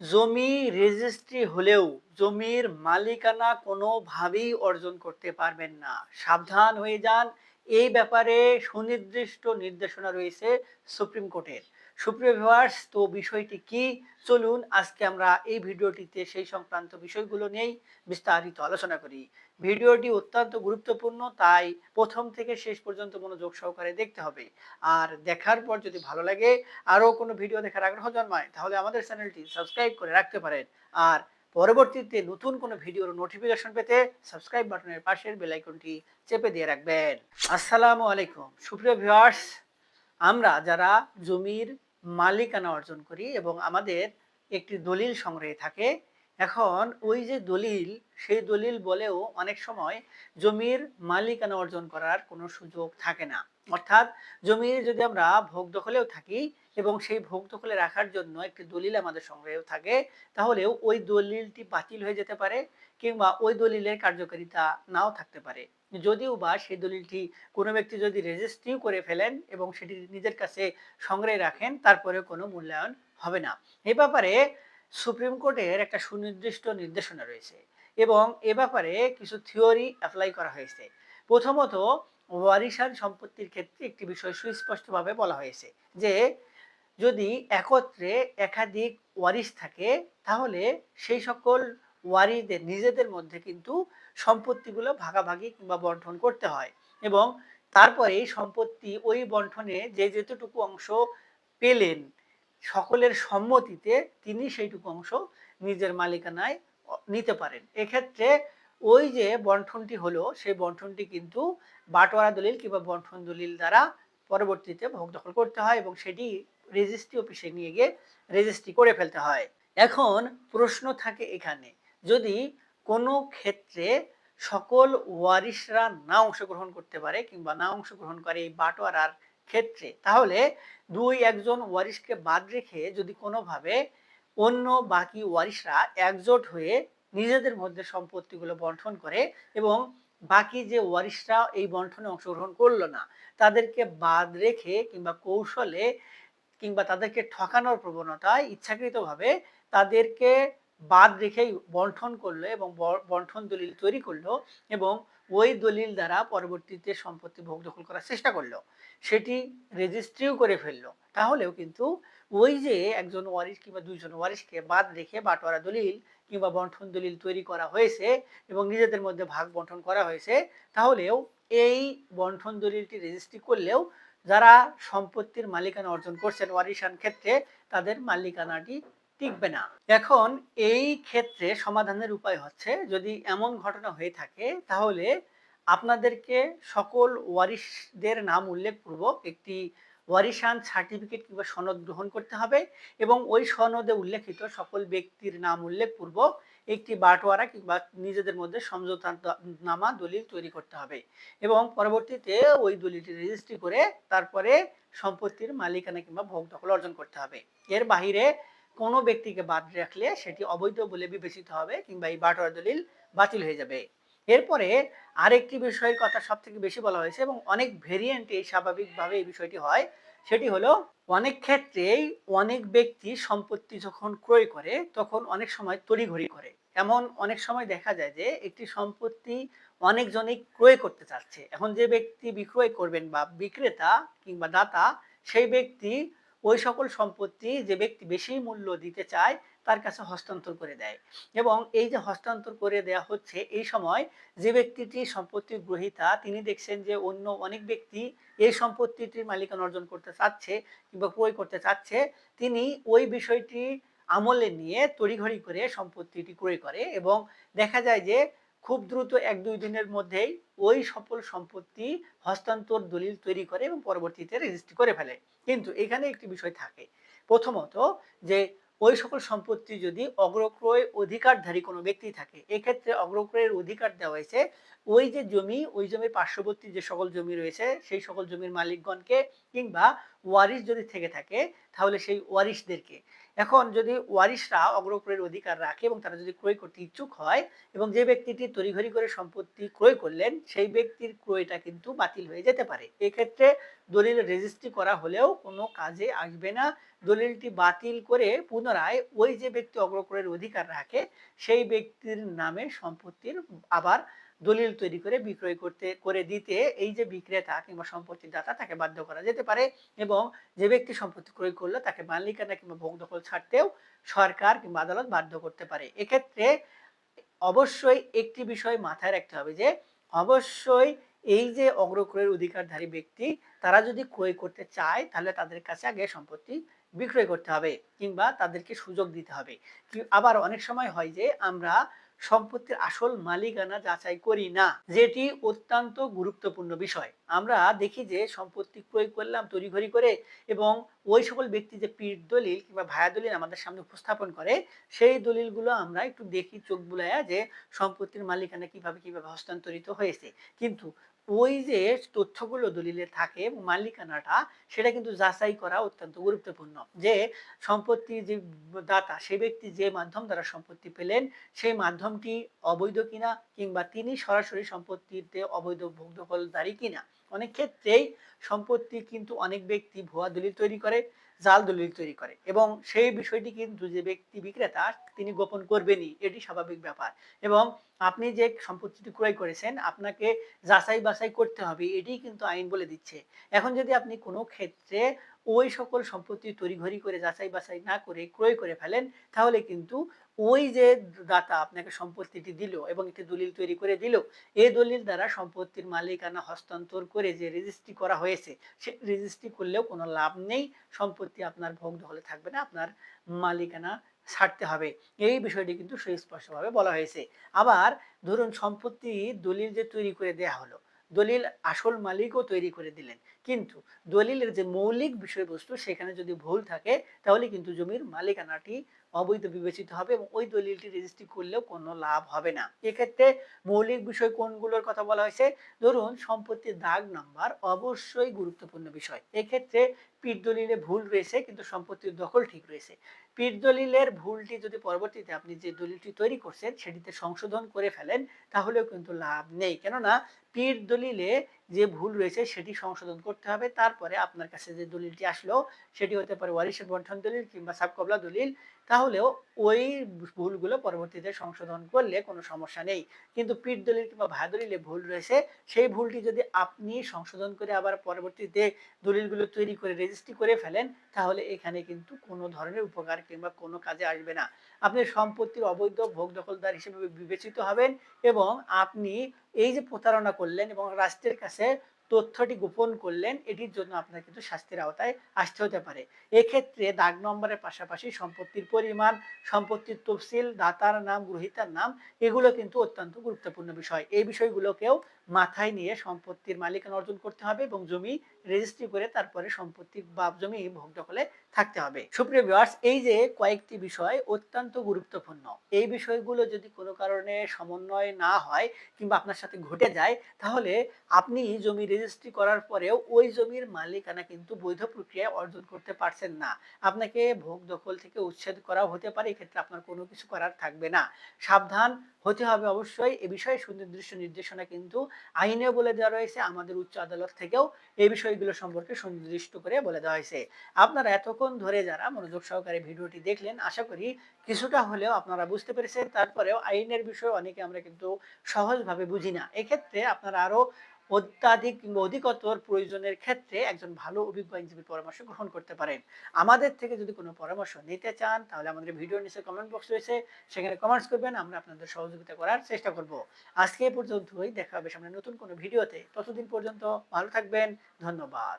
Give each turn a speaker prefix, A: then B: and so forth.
A: জমি রেজিস্ট্রি হলেও জমির মালিকানা কোনোভাবেই অর্জন করতে পারবেন না। সাবধান হয়ে যান। এই ব্যাপারে সুনির্দিষ্ট নির্দেশনা রয়েছে সুপ্রিম কোর্টের। সুপ্রিয় ভিউয়ার্স তো বিষয়টি কি? চলুন আজকে আমরা এই ভিডিওটিতে সেই সংক্রান্ত বিষয়গুলো নিয়েই বিস্তারিত আলোচনা করি। ভিডিওটি অত্যন্ত গুরুত্বপূর্ণ, তাই প্রথম থেকে শেষ পর্যন্ত মনোযোগ সহকারে দেখতে হবে। আর দেখার পর যদি ভালো লাগে, আরও কোনো ভিডিও দেখার আগ্রহ জন্মায়, তাহলে আমাদের চ্যানেলটি সাবস্ক্রাইব করে রাখতে পারেন। আর পরবর্তীতে নতুন কোনো ভিডিওর নোটিফিকেশন পেতে সাবস্ক্রাইব বাটনের পাশের বেল আইকনটি চেপে দিয়ে রাখবেন। আসসালামু আলাইকুম। সুপ্রিয় ভিউয়ার্স আমরা যারা জমির মালিকানা অর্জন করি এবং আমাদের একটি দলিল সংগ্রহে থাকে। এখন ওই যে দলিল, সেই দলিল বলেও অনেক সময় জমির মালিকানা অর্জন করার কোনো সুযোগ থাকে না। অর্থাৎ জমির যদি আমরা ভোগ দখলেও থাকি এবং সেই ভোগ দখলে রাখার জন্য একটি দলিল আমাদের সংগ্রহেও থাকে, তাহলেও ওই দলিলটি বাতিল হয়ে যেতে পারে কিংবা ওই দলিলের কার্যকারিতা নাও থাকতে পারে। যদিও বা সেই দলিলটি কোনো ব্যক্তি যদি রেজিস্ট্রিও করে ফেলেন এবং সেটি নিজের কাছে সংগ্রহে রাখেন তারপরে কোনো মূল্যায়ন হবে না। এ ব্যাপারে সুপ্রিম কোর্টের একটা সুনির্দিষ্ট নির্দেশনা রয়েছে এবং এ ব্যাপারে কিছু থিওরি অ্যাপ্লাই করা হয়েছে। প্রথমত, ওয়ারিশান সম্পত্তির ক্ষেত্রে একটি বিষয় সুস্পষ্টভাবে বলা হয়েছে যে, যদি একত্রে একাধিক ওয়ারিশ থাকে, তাহলে সেই সকল ওয়ারিদের, নিজেদের মধ্যে কিন্তু সম্পত্তিগুলো ভাগাভাগি কিংবা বন্টন করতে হয় এবং তারপরে সম্পত্তি ওই বন্টনে যে যেতটুকু অংশ পেলেন, সকলের সম্মতিতে তিনি সেইটুকু অংশ নিজের মালিকানায় নিতে পারেন। এক্ষেত্রে ওই যে বন্টনটি হলো, সেই বন্টনটি কিন্তু বাটোয়ারা দলিল কিংবা বন্টন দলিল দ্বারা পরবর্তীতে ভোগ দখল করতে হয় এবং সেটি রেজিস্ট্রি অফিসে নিয়ে গিয়ে রেজিস্ট্রি করে ফেলতে হয়। এখন প্রশ্ন থাকে এখানে যদি কোনো ক্ষেত্রে সকল ওয়ারিশরা না অংশগ্রহণ করতে পারে কিংবা না অংশগ্রহণ করে এই বাটোয়ারার ক্ষেত্রে, তাহলে দুই একজন ওয়ারিশকে বাদ রেখে যদি কোনোভাবে অন্য বাকি ওয়ারিশরা একজোট হয়ে নিজেদের মধ্যে সম্পত্তিগুলো বন্টন করে এবং বাকি যে ওয়ারিশরা এই বন্টনে অংশগ্রহণ করল না, তাদেরকে বাদ রেখে কিংবা কৌশলে কিংবা তাদেরকে ঠকানোর প্রবণতায় ইচ্ছাকৃতভাবে তাদেরকে বাদ রেখেই বন্টন করল এবং ব- বন্টন দলিল তৈরি করল এবং ওই দলিল দ্বারা পরবর্তীতে সম্পত্তি ভোগ দখল করার চেষ্টা করল। সেটি রেজিস্ট্রিও করে ফেলল। তাহলেও কিন্তু ওই যে একজন ওয়ারিশ কিংবা দুইজন ওয়ারিশকে বাদ রেখে বাটোয়ারা দলিল কিংবা বন্টন দলিল তৈরি করা হয়েছে এবং নিজেদের মধ্যে ভাগ বন্টন করা হয়েছে, তাহলেও এই বন্টন দলিলটি রেজিস্ট্রি করলেও যারা সম্পত্তির মালিকানা অর্জন করছেন ওয়ারিশান ক্ষেত্রে তাদের মালিকানাটি টিকবে না। এখন এই ক্ষেত্রে সমাধানের উপায় হচ্ছে, যদি এমন ঘটনা হয়ে থাকে, তাহলে আপনাদেরকে সকল ওয়ারিশদের নাম উল্লেখপূর্বক একটি ওয়ারিশান সার্টিফিকেট কিংবা সনদ গ্রহণ করতে হবে এবং ওই সনদে উল্লেখিত সকল ব্যক্তির নাম উল্লেখপূর্বক একটি বাটোয়ারা কিংবা নিজেদের মধ্যে সমঝোতা নামা দলিল তৈরি করতে হবে এবং পরবর্তীতে ওই দলিলটি রেজিস্ট্রি করে তারপরে সম্পত্তির মালিকানা কিংবা ভোগ দখল অর্জন করতে হবে। এর বাহিরে কোনো ব্যক্তিকে বাদ রাখলে সেটি অবৈধ বলে বিবেচিত হবে কিংবা এই বাটোয়ারা দলিল বাতিল হয়ে যাবে। এরপরে আরেকটি বিষয়ের কথা সব থেকে বেশি বলা হয়েছে এবং অনেক ভেরিয়েন্টে স্বাভাবিকভাবে এই বিষয়টি হয়, সেটি হলো অনেক ক্ষেত্রেই অনেক ব্যক্তি সম্পত্তি যখন ক্রয় করে, তখন অনেক সময় তড়িঘড়ি করে। এমন অনেক সময় দেখা যায় যে একটি সম্পত্তি অনেকজনই ক্রয় করতে চাচ্ছে। এখন যে ব্যক্তি বিক্রয় করবেন বা বিক্রেতা কিংবা দাতা, সেই ব্যক্তি ওই সকল সম্পত্তি যে ব্যক্তি বেশি মূল্য দিতে চায়, তার কাছে হস্তান্তর করে দেয়। এবং এই যে হস্তান্তর করে দেয়া হচ্ছে, এই সময় যে ব্যক্তিটি সম্পত্তির গ্রহীতা, তিনি দেখছেন যে অন্য অনেক ব্যক্তি এই সম্পত্তিটির মালিকানা অর্জন করতে চাচ্ছে কিংবা ক্রয় করতে চাচ্ছে, তিনি ওই বিষয়টি আমলে নিয়ে তড়িঘড়ি করে সম্পত্তিটি ক্রয় করে এবং দেখা যায় যে খুব দ্রুত এক দুই দিনের মধ্যেই ওই সকল সম্পত্তি হস্তান্তর দলিল তৈরি করে এবং পরবর্তীতে রেজিস্ট্রি করে ফেলে। কিন্তু এখানে একটি বিষয় থাকে। প্রথমত যে ওই সকল সম্পত্তি যদি অগ্রক্রয় অধিকারধারী কোনো ব্যক্তি থাকে, এক্ষেত্রে অগ্রক্রয়ের অধিকার দেওয়া হয়েছে ওই যে জমি, ওই জমির পার্শ্ববর্তী যে সকল জমি রয়েছে, সেই সকল জমির মালিকগণকে কিংবা ওয়ারিশ যদি থেকে থাকে, তাহলে সেই ওয়ারিশদেরকে। এখন যদি ওয়ারিশরা অগ্রক্রয়ের অধিকার রাখে এবং তারা যদি ক্রয় করতে ইচ্ছুক হয় এবং যে ব্যক্তিটি তড়িঘড়ি করে সম্পত্তি ক্রয় করলেন, সেই ব্যক্তির ক্রয়টা কিন্তু বাতিল হয়ে যেতে পারে। এক্ষেত্রে দলিল রেজিস্ট্রি করা হলেও কোনো কাজে আসবে না। দলিলটি বাতিল করে পুনরায় ওই যে ব্যক্তি অগ্রক্রয়ের অধিকার রাখে, সেই ব্যক্তির নামে সম্পত্তির আবার দলিল তৈরি করে, বিক্রয় করতে, করে দিতে এই যে বিক্রেতা কিংবা সম্পত্তির দাতা তাকে বাধ্য করা যেতে পারে এবং যে ব্যক্তি সম্পত্তি ক্রয় করল তাকে মালিকানা কিংবা ভোগ দখল ছাড়তেও সরকার কিংবা আদালত বাধ্য করতে পারে। এক্ষেত্রে অবশ্যই একটি বিষয় মাথায় রাখতে হবে যে, অবশ্যই এই যে অগ্রক্রয়ের অধিকারধারী ব্যক্তি তারা যদি ক্রয় করতে চায় তাহলে তাদের কাছে আগে সম্পত্তি বিক্রয় করতে হবে কিংবা তাদেরকে সুযোগ দিতে হবে। আবার অনেক সময় হয় যে আমরা সম্পত্তির আসল মালিকানা যাচাই করি না, যেটি অত্যন্ত গুরুত্বপূর্ণ বিষয়। আমরা দেখি যে সম্পত্তি ক্রয় করলাম তড়িঘড়ি করে এবং ওই সকল ব্যক্তি যে পীর দলিল কিংবা ভায়া দলিল আমাদের সামনে উপস্থাপন করে, সেই দলিলগুলো আমরা একটু দেখি, চোখ বুলাইয়া যে সম্পত্তির মালিকানা কীভাবে কীভাবে হস্তান্তরিত হয়েছে। কিন্তু ওই যে তথ্যগুলো দলিলে থাকে মালিকানাটা, সেটা কিন্তু যাচাই করা অত্যন্ত গুরুত্বপূর্ণ। যে সম্পত্তি যে দাতা সে ব্যক্তি যে মাধ্যম দ্বারা সম্পত্তি পেলেন, সেই মাধ্যমটি অবৈধ কিনা কিংবা তিনি সরাসরি সম্পত্তিতে অবৈধ ভোগ দখলদারি কিনা, অনেক ক্ষেত্রেই সম্পত্তি কিন্তু অনেক ব্যক্তি ভুয়া দলিল তৈরি করে। জাল দলিল তৈরি করে। এবং সেই বিষয়টি কিন্তু যে ব্যক্তি বিক্রেতা, তিনি গোপন করবেনই, এটি স্বাভাবিক ব্যাপার। এবং আপনি যে সম্পত্তিটি ক্রয় করেছেন, আপনাকে যাচাই বাছাই করতে হবে এটি কিন্তু আইন বলে দিচ্ছে। এখন যদি আপনি কোনো ক্ষেত্রে ওই সকল সম্পত্তি তড়িঘড়ি করে যাচাই বাছাই না করে ক্রয় করে ফেলেন, তাহলে কিন্তু ওই যে দাতা আপনাকে সম্পত্তিটি দিল এবং একটি দলিল তৈরি করে দিল এই দলিল দ্বারা সম্পত্তির মালিকানা হস্তান্তর করে যে রেজিস্ট্রি করা হয়েছে, সে রেজিস্ট্রি করলেও কোনো লাভ নেই, সম্পত্তি আপনার ভোগ দখলে থাকবে না, আপনার মালিকানা ছাড়তে হবে। এই বিষয়টি কিন্তু সুস্পষ্টভাবে বলা হয়েছে। আবার ধরুন সম্পত্তি দলিল যে তৈরি করে দেয়া হলো, দলিল আসল মালিকও তৈরি করে দিলেন, কিন্তু দলিলের যে মৌলিক বিষয়বস্তু সেখানে যদি ভুল থাকে, তাহলে কিন্তু জমির মালিকানাটি অবৈধ বিবেচিত হবে এবং ওই দলিলটি রেজিস্ট্রি করলেও কোনো লাভ হবে না। এক্ষেত্রে মৌলিক বিষয় কোনগুলোর কথা বলা হয়েছে? ধরুন, সম্পত্তির দাগ নাম্বার অবশ্যই গুরুত্বপূর্ণ বিষয়। এক্ষেত্রে পিঠ দলিলে ভুল রয়েছে, কিন্তু সম্পত্তির দখল ঠিক রয়েছে। পিঠ দলিলের ভুলটি যদি পরবর্তীতে আপনি যে দলিলটি তৈরি করছেন, সেটিতে সংশোধন করে ফেলেন, তাহলেও কিন্তু লাভ নেই। কেননা পীর দলিলে যে ভুল রয়েছে সেটি সংশোধন করতে হবে। তারপরে আপনার কাছে যে দলিলটি আসলো, সেটি হতে পারে ওয়ারিশের বন্ঠন দলিল কিংবা সাবকবলা দলিল। তাহলেও ওই ভুলগুলো পরবর্তীতে সংশোধন করলে কোনো সমস্যা নেই। কিন্তু পিঠ দলিল কিংবা ভাই দলিলে ভুল রয়েছে, সেই ভুলটি যদি আপনি সংশোধন করে আবার পরবর্তীতে দলিলগুলো তৈরি করে রেজিস্ট্রি করে ফেলেন, তাহলে এখানে কিন্তু কোনো ধরনের উপকার কিংবা কোনো কাজে আসবে না। আপনি সম্পত্তির অবৈধ ভোগ দখলদার হিসেবে বিবেচিত হবেন এবং আপনি এই যে প্রতারণা করলেন এবং রাষ্ট্রের কাছে তথ্যটি গোপন করলেন, এটির জন্য আপনার কিন্তু শাস্তির আওতায় আসতে হতে পারে। এক্ষেত্রে দাগ নম্বরের পাশাপাশি সম্পত্তির পরিমাণ, সম্পত্তির তফসিল, দাতার নাম, গ্রহিতার নাম, এগুলো কিন্তু অত্যন্ত গুরুত্বপূর্ণ বিষয়। এই বিষয়গুলোকেও মাথায় নিয়ে সম্পত্তির মালিকানা অর্জন করতে হবে এবং জমি রেজিস্ট্রি করে তারপরে সম্পত্তি বা জমি ভোগ দখলে থাকতে হবে। সুপ্রিয় ভিউয়ার্স এই যে কয়েকটি বিষয় অত্যন্ত গুরুত্বপূর্ণ। এই বিষয়গুলো যদি কোনো কারণে সমন্বয় না হয় কিংবা আপনার সাথে ঘটে যায়, তাহলে আপনি জমি রেজিস্ট্রি করার পরেও ওই জমির মালিকানা কিন্তু বৈধ প্রক্রিয়ায় অর্জন করতে পারছেন না। আপনাকে ভোগ দখল থেকে উচ্ছেদ করাও হতে পারে, এক্ষেত্রে আপনার কোনো কিছু করার থাকবে না। সাবধান হতে হবে অবশ্যই। এ বিষয়ে সুনির্দিষ্ট নির্দেশনা কিন্তু আইনে বলে দেওয়া রয়েছে, আমাদের উচ্চ আদালত থেকেও এই বিষয়গুলো সম্পর্কে সুনির্দিষ্ট করে বলে দেওয়া হয়েছে। আপনারা এতক্ষণ ধরে যারা মনোযোগ সহকারে ভিডিওটি দেখলেন, আশা করি কিছুটা হলেও আপনারা বুঝতে পেরেছেন। তারপরেও আইনের বিষয়ে অনেকে আমরা কিন্তু সহজভাবে বুঝি না। এক্ষেত্রে আপনারা আরও অত্যাধিক কিংবা অধিকতর প্রয়োজনের ক্ষেত্রে একজন ভালো অভিজ্ঞ আইনজীবীর পরামর্শ গ্রহণ করতে পারেন। আমাদের থেকে যদি কোনো পরামর্শ নিতে চান, তাহলে আমাদের ভিডিওর নিচে কমেন্ট বক্স রয়েছে। সেখানে কমেন্টস করবেন, আমরা আপনাদের সহযোগিতা করার চেষ্টা করব। আজকে এ পর্যন্তই, দেখা হবে সামনে নতুন কোনো ভিডিওতে। ততদিন পর্যন্ত ভালো থাকবেন, ধন্যবাদ।